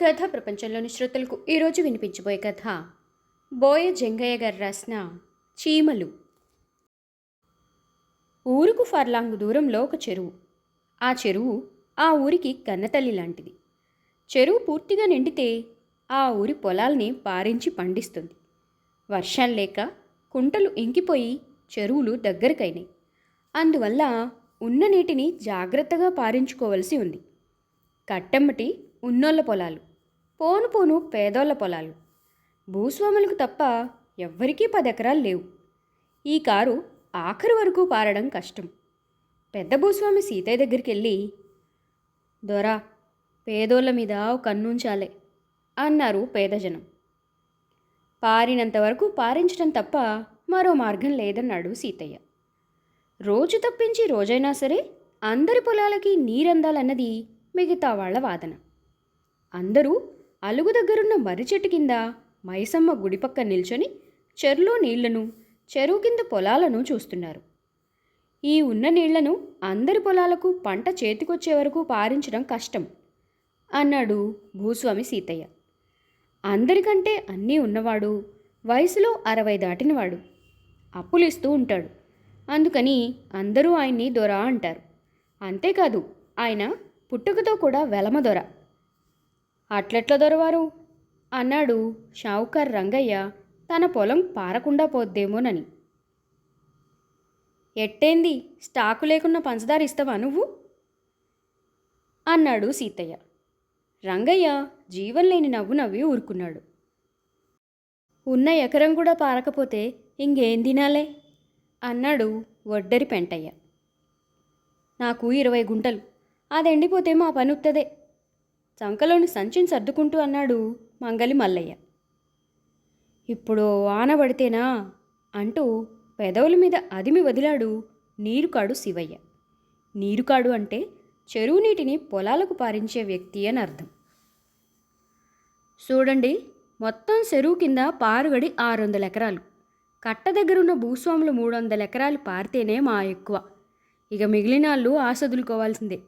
కథ ప్రపంచంలోని శ్రోతలకు ఈరోజు వినిపించబోయే కథ. బోయ జంగయ్య గారు రాసిన చీమలు. ఊరుకు ఫర్లాంగు దూరంలో ఒక చెరువు. ఆ చెరువు ఆ ఊరికి కన్నతల్లి లాంటిది. చెరువు పూర్తిగా నిండితే ఆ ఊరి పొలాల్ని పారించి పండిస్తుంది. వర్షం లేక కుంటలు ఇంకిపోయి చెరువులు దగ్గరకైనాయి. అందువల్ల ఉన్న నీటిని జాగ్రత్తగా పారించుకోవలసి ఉంది. కట్టెమ్మటి ఉన్నోళ్ళ పొలాలు. పోను పోను పేదోళ్ళ పొలాలు. భూస్వాములకు తప్ప ఎవ్వరికీ పది ఎకరాలు లేవు. ఈ కారు ఆఖరి వరకు పారడం కష్టం. పెద్ద భూస్వామి సీతయ్య దగ్గరికి వెళ్ళి దొరా పేదోళ్ళ మీద కన్నుంచాలే అన్నారు పేదజనం. పారినంత వరకు పారించడం తప్ప మరో మార్గం లేదన్నాడు సీతయ్య. రోజు తప్పించి రోజైనా సరే అందరి పొలాలకి నీరందాలన్నది మిగతా వాళ్ళ వాదన. అందరూ అలుగు దగ్గరున్న మర్రి చెట్టు కింద మైసమ్మ గుడి పక్క నిల్చొని చెరులో నీళ్ళను చెరువు కింద పొలాలను చూస్తున్నారు. ఈ ఉన్న నీళ్ళను అందరి పొలాలకు పంట చేతికొచ్చే వరకు పారించడం కష్టం అన్నాడు భూస్వామి సీతయ్య. అందరికంటే అన్నీ ఉన్నవాడు వయసులో అరవై దాటినవాడు. అప్పులు ఇస్తూ ఉంటాడు. అందుకని అందరూ ఆయన్ని దొర అంటారు. అంతేకాదు ఆయన పుట్టుకతో కూడా వెలమ దొర. అట్లెట్ల దొరవారు? అన్నాడు షావుకార్ రంగయ్య. తన పొలం పారకుండా పోద్దేమోనని. ఎట్టేంది? స్టాకు లేకున్న పంచదార ఇస్తావా నువ్వు? అన్నాడు సీతయ్య. రంగయ్య జీవం లేని నవ్వు నవ్వి ఊరుకున్నాడు. ఉన్న ఎకరం కూడా పారకపోతే ఇంకేం తినాలే? అన్నాడు వడ్డరి పెంటయ్య. నాకు ఇరవై గుంటలు. అది ఎండిపోతే మా పని ఉత్తదే. చంకలోని సంచిని సర్దుకుంటూ అన్నాడు మంగలి మల్లయ్య. ఇప్పుడు ఆనబడితేనా అంటూ పెదవుల మీద అదిమి వదిలాడు నీరుకాడు శివయ్య. నీరుకాడు అంటే చెరువు నీటిని పొలాలకు పారించే వ్యక్తి అని అర్థం. చూడండి మొత్తం చెరువు కింద పారుగడి ఆరు వందల ఎకరాలు. కట్ట దగ్గరున్న భూస్వాములు మూడు వందల ఎకరాలు పారితేనే మా ఎక్కువ. ఇక మిగిలిన వాళ్ళు ఆసదులుకోవాల్సిందే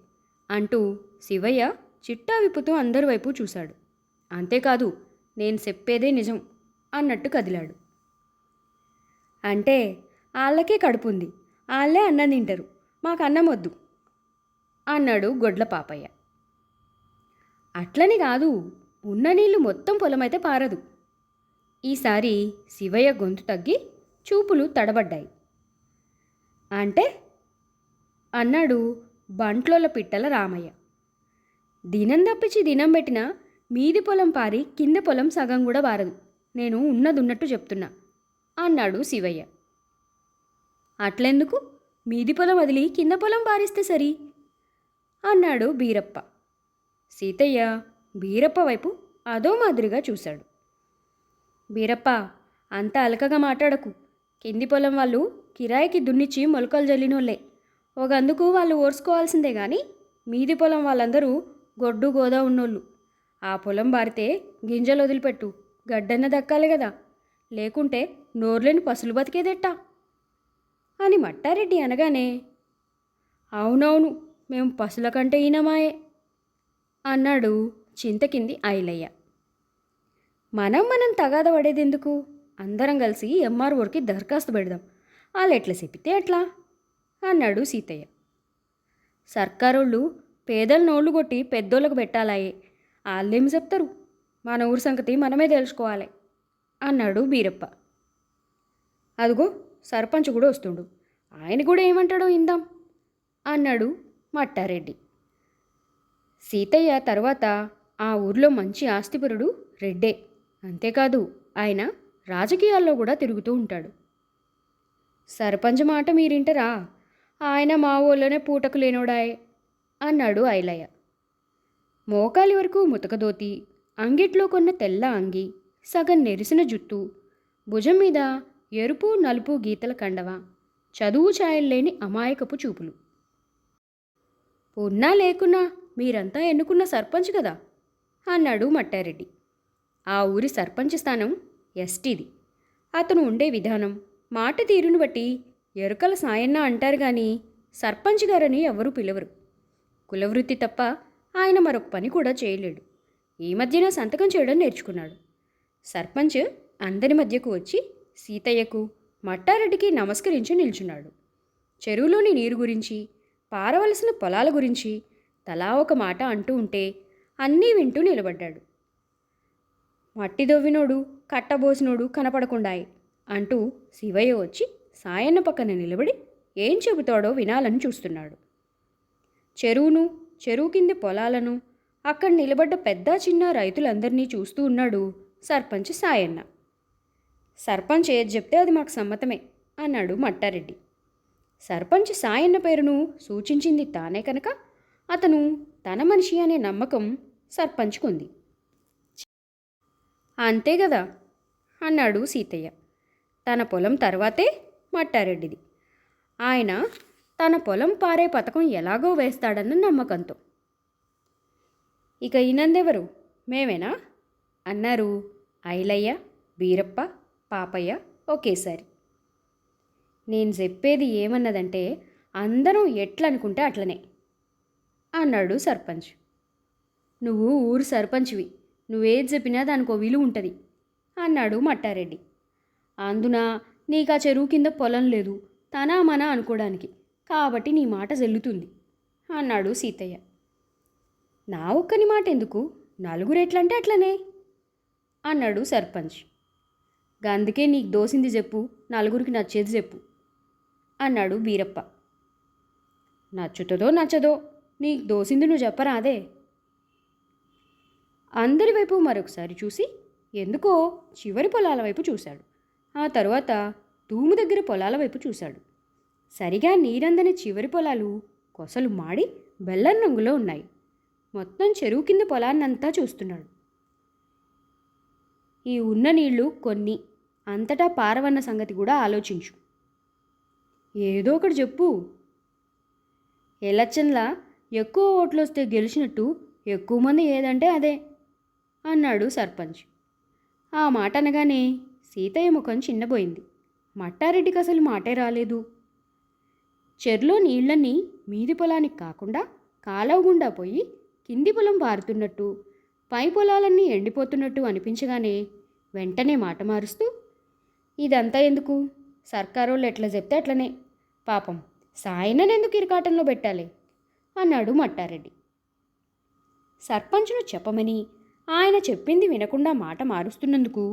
అంటూ శివయ్య చిట్టా విప్పుతూ అందరి వైపు చూశాడు. అంతేకాదు నేను చెప్పేదే నిజం అన్నట్టు కదిలాడు. అంటే వాళ్ళకే కడుపుంది. వాళ్ళే అన్నం తింటారు. మాకు అన్నం వద్దు అన్నాడు గొడ్ల పాపయ్య. అట్లని కాదు ఉన్న నీళ్ళు మొత్తం పొలమైతే పారదు. ఈసారి శివయ్య గొంతు తగ్గి చూపులు తడబడ్డాయి. అంటే? అన్నాడు బంట్లోల పిట్టల రామయ్య. దినం తప్పించి దినం పెట్టిన మీది పొలం పారి కింద పొలం సగం కూడా పారదు నేను ఉన్నదున్నట్టు చెప్తున్నా అన్నాడు శివయ్య. అట్లెందుకు? మీది పొలం వదిలి కింద పొలం పారిస్తే సరి అన్నాడు బీరప్ప. సీతయ్య బీరప్ప వైపు అదో మాదిరిగా చూశాడు. బీరప్ప అంత అలకగా మాట్లాడకు. కింది పొలం వాళ్ళు కిరాయికి దున్నిచ్చి మొలకలు జల్లినోళ్ళే. ఒకందుకు వాళ్ళు ఓర్చుకోవాల్సిందే కానీ మీది పొలం వాళ్ళందరూ గొడ్డు గోదా ఉన్నోళ్ళు. ఆ పొలం బారితే గింజలు వదిలిపెట్టు. గడ్డన్న దక్కాలి కదా లేకుంటే నోర్లేని పసులు బతికేదెట్టా? అని మట్టారెడ్డి అనగానే అవునవును మేము పసుల కంటే ఈనమాయే అన్నాడు చింతకింది ఐలయ్య. మనం మనం తగాద పడేదెందుకు? అందరం కలిసి ఎంఆర్ఓకి దరఖాస్తు పెడదాం. వాళ్ళు ఎట్లా చెప్పితే ఎట్లా అన్నాడు సీతయ్య. సర్కారోళ్ళు పేదల నోళ్ళు కొట్టి పెద్దోళ్ళకు పెట్టాలాయే. వాళ్ళేమి చెప్తారు? మన ఊరి సంగతి మనమే తెలుసుకోవాలి అన్నాడు బీరప్ప. అదిగో సర్పంచ్ కూడా వస్తుండు. ఆయన కూడా ఏమంటాడో ఇందాం అన్నాడు మట్టారెడ్డి. సీతయ్య తర్వాత ఆ ఊర్లో మంచి ఆస్తిపరుడు రెడ్డే. అంతేకాదు ఆయన రాజకీయాల్లో కూడా తిరుగుతూ ఉంటాడు. సర్పంచ్ మాట మీరింటరా? ఆయన మా ఊళ్ళోనే పూటకు లేనోడాయే. అన్నాడు ఐలయ్య. మోకాలి వరకు ముతకదోతి అంగిట్లో కొన్న తెల్ల అంగి సగం నెరిసిన జుట్టు భుజం మీద ఎరుపు నలుపు గీతల కండవ చదువు ఛాయల్లేని అమాయకపు చూపులు. ఉన్నా లేకున్నా మీరంతా ఎన్నుకున్న సర్పంచ్ కదా? అన్నాడు మట్టారెడ్డి. ఆ ఊరి సర్పంచ్ స్థానం ఎస్టీది. అతను ఉండే విధానం మాట తీరును బట్టి ఎరుకల సాయన్న అంటారు కానీ సర్పంచ్ గారని ఎవరూ పిలవరు. కులవృత్తి తప్ప ఆయన మరొక పని కూడా చేయలేడు. ఈ మధ్యన సంతకం చేయడం నేర్చుకున్నాడు. సర్పంచ్ అందరి మధ్యకు వచ్చి సీతయ్యకు మట్టారెడ్డికి నమస్కరించి నిల్చున్నాడు. చెరువులోని నీరు గురించి పారవలసిన పొలాల గురించి తలా ఒక మాట అంటూ ఉంటే అన్నీ వింటూ నిలబడ్డాడు. మట్టి దొవ్వినోడు కట్టబోసినోడు కనపడకుండాయి అంటూ శివయ్య వచ్చి సాయన్న పక్కన నిలబడి ఏం చెబుతాడో వినాలని చూస్తున్నాడు. చెరువును చెరువు కింది పొలాలను అక్కడ నిలబడ్డ పెద్ద చిన్న రైతులందరినీ చూస్తూ ఉన్నాడు సర్పంచ్ సాయన్న. సర్పంచ్ ఏది చెప్తే అది మాకు సమ్మతమే అన్నాడు మట్టారెడ్డి. సర్పంచ్ సాయన్న పేరును సూచించింది తానే కనుక అతను తన మనిషి అనే నమ్మకం సర్పంచ్కుంది. అంతే కదా అన్నాడు సీతయ్య. తన పొలం తర్వాతే మట్టారెడ్డిది. ఆయన తన పొలం పారే పథకం ఎలాగో వేస్తాడన్న నమ్మకంతో. ఇక ఈనందెవరు మేమేనా? అన్నారు ఐలయ్య వీరప్ప పాపయ్య ఒకేసారి. నేను చెప్పేది ఏమన్నదంటే అందరం ఎట్లనుకుంటే అట్లనే అన్నాడు సర్పంచ్. నువ్వు ఊరు సర్పంచ్వి నువ్వేది చెప్పినా దానికో విలువ ఉంటుంది అన్నాడు మట్టారెడ్డి. అందున నీకు ఆ చెరువు కింద పొలం లేదు తనా మన అనుకోవడానికి కాబట్టి నీ మాట జల్లుతుంది అన్నాడు సీతయ్య. నా ఒక్కని మాట ఎందుకు నలుగురు ఎట్లంటే అట్లనే అన్నాడు సర్పంచ్. అందుకే నీకు దోసింది చెప్పు నలుగురికి నచ్చేది చెప్పు అన్నాడు బీరప్ప నచ్చుతుందో నచ్చదో నీకు దోసింది నువ్వు చెప్పరాదే. అందరి వైపు మరొకసారి చూసి ఎందుకో చివరి పొలాల వైపు చూశాడు. ఆ తర్వాత తూము దగ్గర పొలాల వైపు చూశాడు. సరిగా నీరందని చివరి పొలాలు కొసలు మాడి బెల్లం రంగులో ఉన్నాయి. మొత్తం చెరువు కింద పొలాన్నంతా చూస్తున్నాడు. ఈ ఉన్న నీళ్ళు కొన్ని అంతటా పారవన్న సంగతి కూడా ఆలోచించు. ఏదో ఒకటి చెప్పు. ఎలక్షన్లా ఎక్కువ ఓట్లు వస్తే గెలిచినట్టు ఎక్కువ మంది ఏదంటే అదే అన్నాడు సర్పంచ్. ఆ మాట అనగానే సీతయ్య ముఖం చిన్నపోయింది మట్టారెడ్డికి అసలు మాటే రాలేదు. చెర్లో నీళ్ళన్నీ మీది పొలానికి కాకుండా కాలవ గుండా పోయి కింది పొలం పారుతున్నట్టు పై పొలాలన్నీ ఎండిపోతున్నట్టు అనిపించగానే వెంటనే మాట మారుస్తూ ఇదంతా ఎందుకు? సర్కారోళ్ళు ఎట్లా చెప్తే అట్లనే. పాపం సాయననెందుకు ఇరకాటంలో పెట్టాలి? అన్నాడు మట్టారెడ్డి. సర్పంచ్ను చెప్పమని ఆయన చెప్పింది వినకుండా మాట మారుస్తున్నందుకు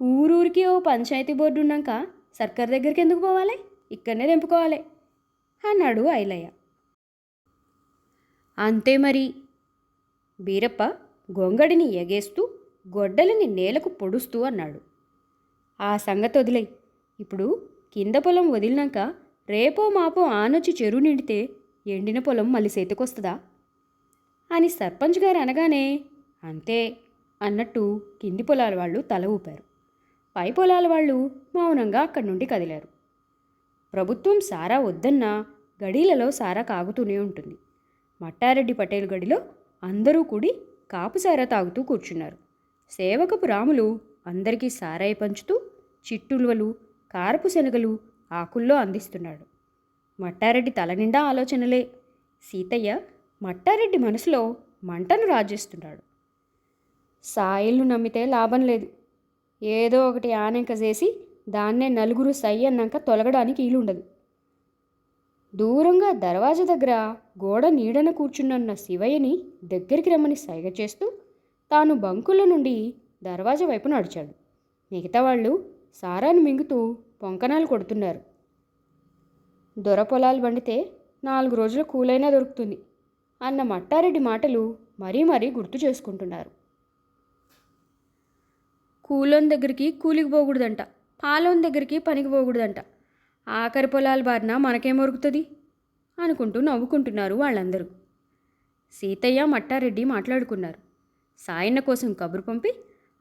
ఊరూరికి ఓ పంచాయతీ బోర్డు ఉన్నాక సర్కార్ దగ్గరికి ఎందుకు పోవాలి? ఇక్కడనే తెంపుకోవాలి అన్నాడు ఐలయ్య. అంతే మరి. బీరప్ప గొంగడిని ఎగేస్తూ గొడ్డలిని నేలకు పొడుస్తూ అన్నాడు. ఆ సంగతి వదిలే ఇప్పుడు కింద పొలం వదిలినాక రేపో మాపో ఆనొచ్చి చెరువు నిండితే ఎండిన పొలం మళ్ళీ చేతికొస్తుందా? అని సర్పంచ్ గారు అనగానే అంతే అన్నట్టు కింది పొలాల వాళ్ళు తల ఊపారు. పై పొలాల వాళ్ళు మౌనంగా అక్కడి నుండి కదిలారు. ప్రభుత్వం సారా వద్దన్నా గడీలలో సారా కాగుతూనే ఉంటుంది. మట్టారెడ్డి పటేల్ గడిలో అందరూ కూడి కాపు సారా తాగుతూ కూర్చున్నారు. సేవకపు రాములు అందరికీ సారాయి పంచుతూ చిట్టులువలు కారపు శనగలు ఆకుల్లో అందిస్తున్నాడు. మట్టారెడ్డి తలనిండా ఆలోచనలే. సీతయ్య మట్టారెడ్డి మనసులో మంటను రాజేస్తున్నాడు. సాయిల్ను నమ్మితే లాభం లేదు. ఏదో ఒకటి ఆనెంక చేసి దాన్నే నలుగురు సై అన్నాక తొలగడానికి వీలుండదు. దూరంగా దర్వాజా దగ్గర గోడ నీడన కూర్చున్న శివయ్యని దగ్గరికి రమ్మని సైగ చేస్తూ తాను బంకుల నుండి దర్వాజా వైపు నడిచాడు. మిగతా వాళ్ళు సారాను మింగుతూ పొంకనాలు కొడుతున్నారు. దొర పొలాలు వండితే నాలుగు రోజుల కూలైనా దొరుకుతుంది అన్న మట్టారెడ్డి మాటలు మరీ మరీ గుర్తు చేసుకుంటున్నారు. కూలోని దగ్గరికి కూలికి పోకూడదంట. పాలోని దగ్గరికి పనికి పోకూడదంట. ఆఖరి పొలాల బారిన మనకేం మొరుగుతుంది అనుకుంటూ నవ్వుకుంటున్నారు వాళ్ళందరూ. సీతయ్య మట్టారెడ్డి మాట్లాడుకున్నారు. సాయన్న కోసం కబురు పంపి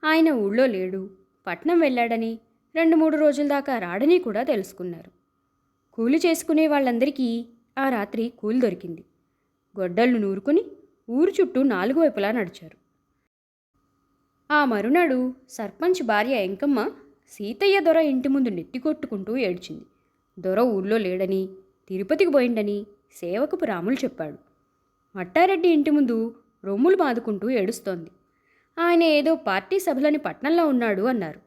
ఆయన ఊళ్ళో లేడు. పట్నం వెళ్ళాడని రెండు మూడు రోజుల దాకా రాడని కూడా తెలుసుకున్నారు. కూలి చేసుకునే వాళ్ళందరికీ ఆ రాత్రి కూలి దొరికింది. గొడ్డళ్ళు నూరుకుని ఊరు చుట్టూ నాలుగు వైపులా నడిచారు. ఆ మరునాడు సర్పంచ్ భార్య ఎంకమ్మ సీతయ్య దొర ఇంటి ముందు నెత్తికొట్టుకుంటూ ఏడ్చింది. దొర ఊళ్ళో లేడని తిరుపతికి పోయిండని సేవకపు రాములు చెప్పాడు. మట్టారెడ్డి ఇంటి ముందు రొమ్ములు బాదుకుంటూ ఏడుస్తోంది. ఆయన ఏదో పార్టీ సభలని పట్నంలో ఉన్నాడు అన్నారు.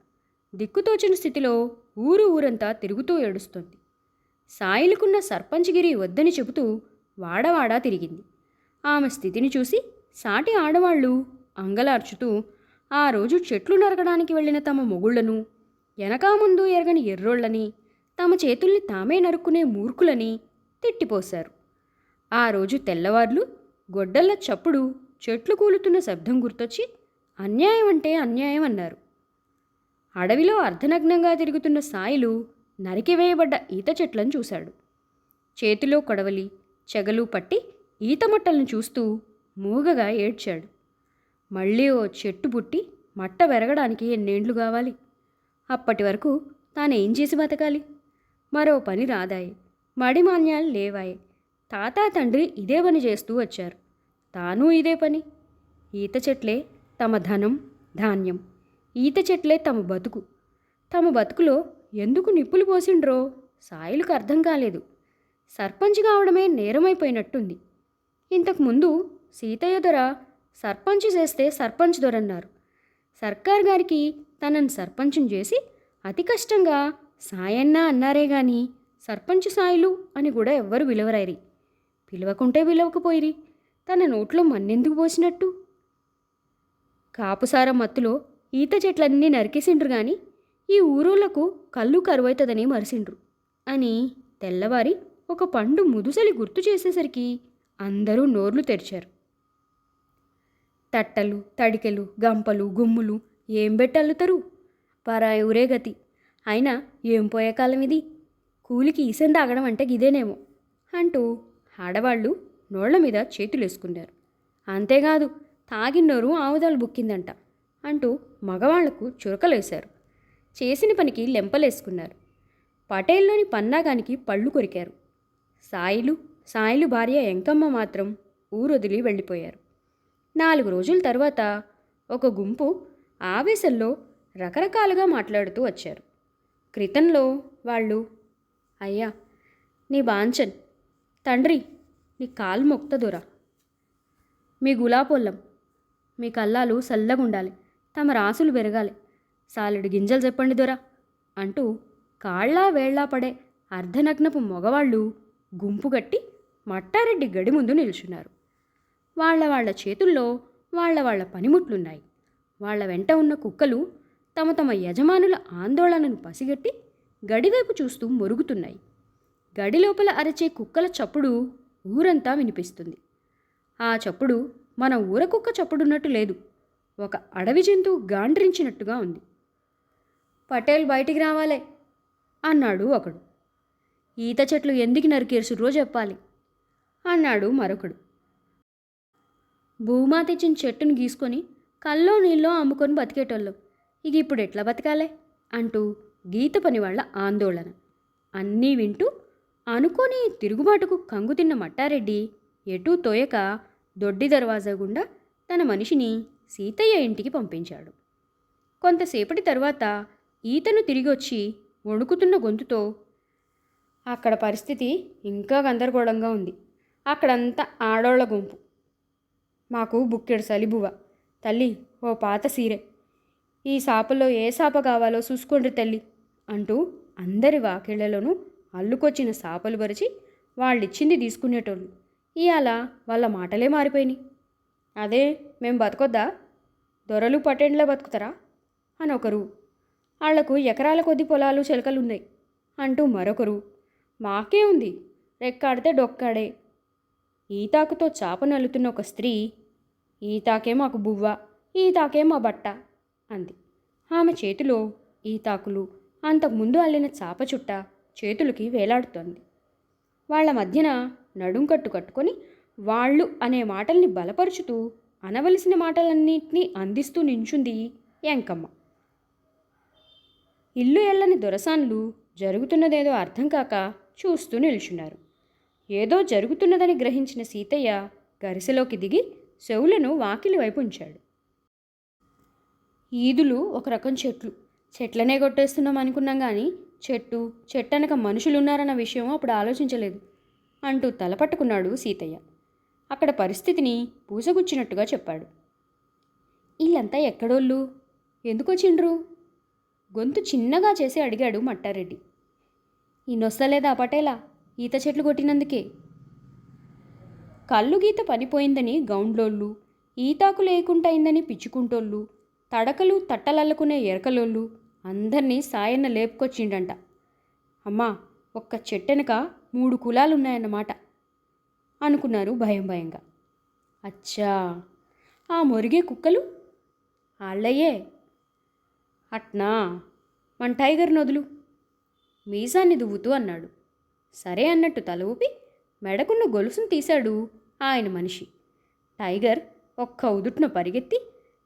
దిక్కుతోచిన స్థితిలో ఊరు ఊరంతా తిరుగుతూ ఏడుస్తోంది. సాయిలుకున్న సర్పంచ్గిరి వద్దని చెబుతూ వాడవాడా తిరిగింది. ఆమె స్థితిని చూసి సాటి ఆడవాళ్ళు అంగలార్చుతూ ఆ రోజు చెట్లు నరకడానికి వెళ్ళిన తమ మొగుళ్ళను వెనకా ముందు ఎరగని ఎర్రోళ్ళని తమ చేతుల్ని తామే నరుక్కునే మూర్ఖులని తిట్టిపోశారు. ఆ రోజు తెల్లవార్లు గొడ్డళ్ళ చప్పుడు చెట్లు కూలుతున్న శబ్దం గుర్తొచ్చి అన్యాయం అంటే అన్యాయం అన్నారు. అడవిలో అర్ధనగ్నంగా తిరుగుతున్న సాయిలు నరికివేయబడ్డ ఈత చెట్లను చూశాడు. చేతిలో కొడవలి చెగలు పట్టి ఈత మట్టలను చూస్తూ మూగగా ఏడ్చాడు. మళ్ళీ ఓ చెట్టు పుట్టి మట్ట వెరగడానికి ఎన్నేండ్లు కావాలి? అప్పటి వరకు తానేం చేసి బతకాలి? మరో పని రాదాయి. మడిమాన్యాలు లేవాయి. తాత తండ్రి ఇదే పని చేస్తూ వచ్చారు. తాను ఇదే పని. ఈత చెట్లే తమ ధనం ధాన్యం. ఈత చెట్లే తమ బతుకు. తమ బతుకులో ఎందుకు నిప్పులు పోసిండ్రో సాయిలకు అర్థం కాలేదు. సర్పంచ్ కావడమే నేరమైపోయినట్టుంది. ఇంతకుముందు సీతయ్య దొర సర్పంచ్ చేస్తే సర్పంచ్ దొరన్నారు. సర్కార్ గారికి తనను సర్పంచం చేసి అతి కష్టంగా సాయన్న అన్నారే గాని సర్పంచ్ సాయిలు అని కూడా ఎవ్వరు విలువరైరి పిలవకుంటే పిలవకపోయిరి. తన నోట్లో మన్నెందుకు పోసినట్టు? కాపుసార మత్తులో ఈత చెట్లన్నీ నరికేసిండ్రు గాని ఈ ఊరోళ్ళకు కళ్ళు కరువైతుందని మరిసిండ్రు అని తెల్లవారి ఒక పండు ముదుసలి గుర్తు చేసేసరికి అందరూ నోర్లు తెరిచారు. తట్టలు తడికెలు గంపలు గుమ్ములు ఏం పెట్టల్లుతారు పరాయి ఊరే గతి. అయినా ఏం పోయే కాలం ఇది? కూలికి ఈసెం తాగడం అంటే గిదేనేమో అంటూ ఆడవాళ్ళు నోళ్ళ మీద చేతులేసుకున్నారు. అంతేకాదు తాగిన్నోరు ఆవుదాలు బుక్కిందంట అంటూ మగవాళ్ళకు చురకలేశారు. చేసిన పనికి లెంపలేసుకున్నారు. పటేల్లోని పన్నాగానికి పళ్ళు కొరికారు. సాయిలు సాయిలు భార్య ఎంకమ్మ మాత్రం ఊరొదిలి వెళ్ళిపోయారు. నాలుగు రోజుల తర్వాత ఒక గుంపు ఆవేశంలో రకరకాలుగా మాట్లాడుతూ వచ్చారు. క్రితంలో వాళ్ళు అయ్యా నీ బాంచన్ తండ్రి నీ కాలు మొక్తదురా మీ గులాపొల్లం మీ కల్లాలు సల్లగుండాలి తమ రాసులు పెరగాలి సాలెడు గింజలు చెప్పండి దొరా అంటూ కాళ్ళా వేళ్ళా పడే అర్ధనగ్నపు మగవాళ్ళు గుంపుగట్టి మట్టారెడ్డి గడి ముందు నిల్చున్నారు. వాళ్ళ వాళ్ళ చేతుల్లో వాళ్ళ వాళ్ళ పనిముట్లున్నాయి. వాళ్ళ వెంట ఉన్న కుక్కలు తమ తమ యజమానుల ఆందోళనను పసిగట్టి గడివైపు చూస్తూ మొరుగుతున్నాయి. గడి లోపల అరచే కుక్కల చప్పుడు ఊరంతా వినిపిస్తుంది. ఆ చప్పుడు మన ఊర కుక్క చప్పుడున్నట్టు లేదు. ఒక అడవి జంతువు గాండ్రించినట్టుగా ఉంది. పటేల్ బయటికి రావాలే అన్నాడు ఒకడు. ఈత చెట్లు ఎందుకు నరికేసుర్రో చెప్పాలి అన్నాడు మరొకడు. భూమాత ఇచ్చిన చెట్టును గీసుకొని కల్లో నీళ్ళో అమ్ముకొని బతికేటోళ్ళు. ఇక ఇప్పుడు ఎట్లా బతకాలే? అంటూ గీత పని వాళ్ళ ఆందోళన. అన్నీ వింటూ అనుకోని తిరుగుబాటుకు కంగుతిన్న మట్టారెడ్డి ఎటూ తోయక దొడ్డి దర్వాజా గుండా తన మనిషిని సీతయ్య ఇంటికి పంపించాడు. కొంతసేపటి తర్వాత ఈతను తిరిగి వచ్చి వణుకుతున్న గొంతుతో అక్కడ పరిస్థితి ఇంకా గందరగోళంగా ఉంది. అక్కడంతా ఆడోళ్ళ గుంపు. మాకు బుక్కెడు సలిబువ తల్లి ఓ పాత సీరె. ఈ సాపలో ఏ సాప కావాలో చూసుకోండి తల్లి అంటూ అందరి వాకిళ్ళలోనూ అల్లుకొచ్చిన సాపలు పరిచి వాళ్ళిచ్చింది తీసుకునేటోళ్ళు. ఇవాళ వాళ్ళ మాటలే మారిపోయినాయి. అదే మేం బతకొద్దా? దొరలు పటేండ్లా బతుకుతారా? అని ఒకరు వాళ్ళకు ఎకరాల కొద్ది పొలాలు చిలకలున్నాయి అంటూ మరొకరు మాకే ఉంది రెక్కాడితే డొక్కాడే. ఈతాకుతో చాప నలుతున్న ఒక స్త్రీ ఈతాకే మాకు బువ్వ ఈతాకే మా బట్ట అంది. ఆమె చేతిలో ఈతాకులు అంతకుముందు అల్లిన చాప చుట్ట చేతులకి వేలాడుతోంది. వాళ్ళ మధ్యన నడుం కట్టు కట్టుకొని వాళ్ళు అనే మాటల్ని బలపరుచుతూ అనవలసిన మాటలన్నింటినీ అందిస్తూ నించుంది ఎంకమ్మ ఇల్లు ఎల్లని దొరసాన్లు జరుగుతున్నదేదో అర్థం కాక చూస్తూ నిల్చున్నారు. ఏదో జరుగుతున్నదని గ్రహించిన సీతయ్య గరిసెలోకి దిగి చెవులను వాకిలి వైపు ఉంచాడు. ఈదులు ఒక రకం చెట్లు. చెట్లనే కొట్టేస్తున్నాం అనుకున్నాం కానీ చెట్టు చెట్టనక మనుషులున్నారన్న విషయం అప్పుడు ఆలోచించలేదు. అంటూ తలపట్టుకున్నాడు సీతయ్య. అక్కడ పరిస్థితిని పూసగుచ్చినట్టుగా చెప్పాడు. వీళ్ళంతా ఎక్కడోళ్ళు? ఎందుకొచ్చిండ్రు? గొంతు చిన్నగా చేసి అడిగాడు మట్టారెడ్డి. ఈ నొస్తలేదా పటేలా ఈత చెట్లు కొట్టినందుకే? కళ్ళు గీత పనిపోయిందని గౌండ్లోళ్ళు ఈతాకు లేకుంటైందని పిచ్చుకుంటోళ్ళు తడకలు తట్టలల్లుకునే ఎరకలోళ్ళు అందరినీ సాయన్న లేపుకొచ్చిండంట. అమ్మా ఒక్క చెట్టెనక మూడు కులాలున్నాయన్నమాట అనుకున్నారు భయం భయంగా. అచ్చా ఆ మొరిగే కుక్కలు? ఆళ్ళయ్యే. అట్నా మన టైగర్ నదులు. మీసాన్ని దువ్వుతూ అన్నాడు. సరే అన్నట్టు తల ఊపి మెడకున్న గొలుసును తీశాడు ఆయన మనిషి. టైగర్ ఒక్క ఉదుట్న పరిగెత్తి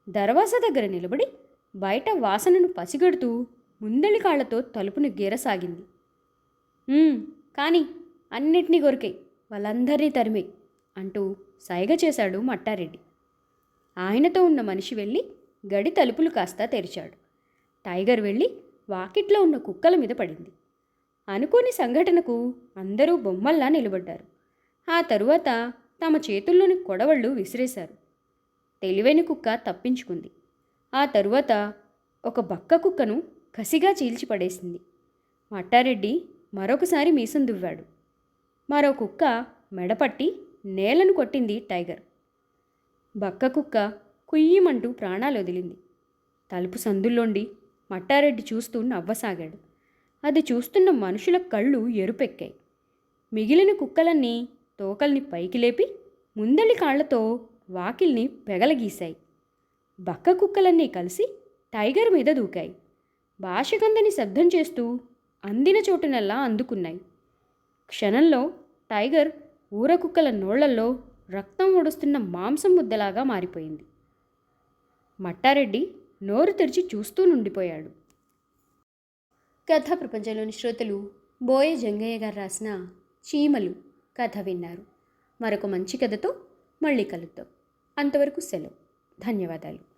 దర్వాజా దగ్గర నిలబడి బయట వాసనను పసిగడుతూ ముందలి కాళ్ళతో తలుపును గీరసాగింది. కానీ అన్నిటినీ కొరికాయి వాళ్ళందరినీ తరిమే అంటూ సైగ చేశాడు మట్టారెడ్డి. ఆయనతో ఉన్న మనిషి వెళ్ళి గడి తలుపులు కాస్త తెరిచాడు. టైగర్ వెళ్ళి వాకిట్లో ఉన్న కుక్కల మీద పడింది. అనుకోని సంఘటనకు అందరూ బొమ్మల్లా నిలబడ్డారు. ఆ తరువాత తమ చేతుల్లోని కొడవళ్ళు విసిరేశారు. తెలివైన కుక్క తప్పించుకుంది. ఆ తరువాత ఒక బక్క కుక్కను కసిగా చీల్చిపడేసింది. మట్టారెడ్డి మరొకసారి మీసం దువ్వాడు. మరో కుక్క మెడపట్టి నేలను కొట్టింది టైగర్. బక్క కుక్క కుయ్యమంటూ ప్రాణాలు వదిలింది. తలుపు సందుల్లోండి మట్టారెడ్డి చూస్తూ నవ్వసాగాడు. అది చూస్తున్న మనుషుల కళ్ళు ఎరుపెక్కాయి. మిగిలిన కుక్కలన్నీ తోకల్ని పైకి లేపి ముందలి కాళ్ళతో వాకిల్ని పెగలగీశాయి. బక్క కుక్కలన్నీ కలిసి టైగర్ మీద దూకాయి. భాషగంధని శబ్దం చేస్తూ అందిన చోటునల్లా అందుకున్నాయి. క్షణంలో టైగర్ ఊర కుక్కల నోళ్ళలో రక్తం ఒడుస్తున్న మాంసం ముద్దలాగా మారిపోయింది. మట్టారెడ్డి నోరు తెరిచి చూస్తూ నుండిపోయాడు. కథ ప్రపంచంలోని శ్రోతలు బోయ జంగయ్య గారు రాసిన చీమలు కథ విన్నారు. మరొక మంచి కథతో మళ్ళీ కలుద్దాం. అంతవరకు సెలవు. ధన్యవాదాలు.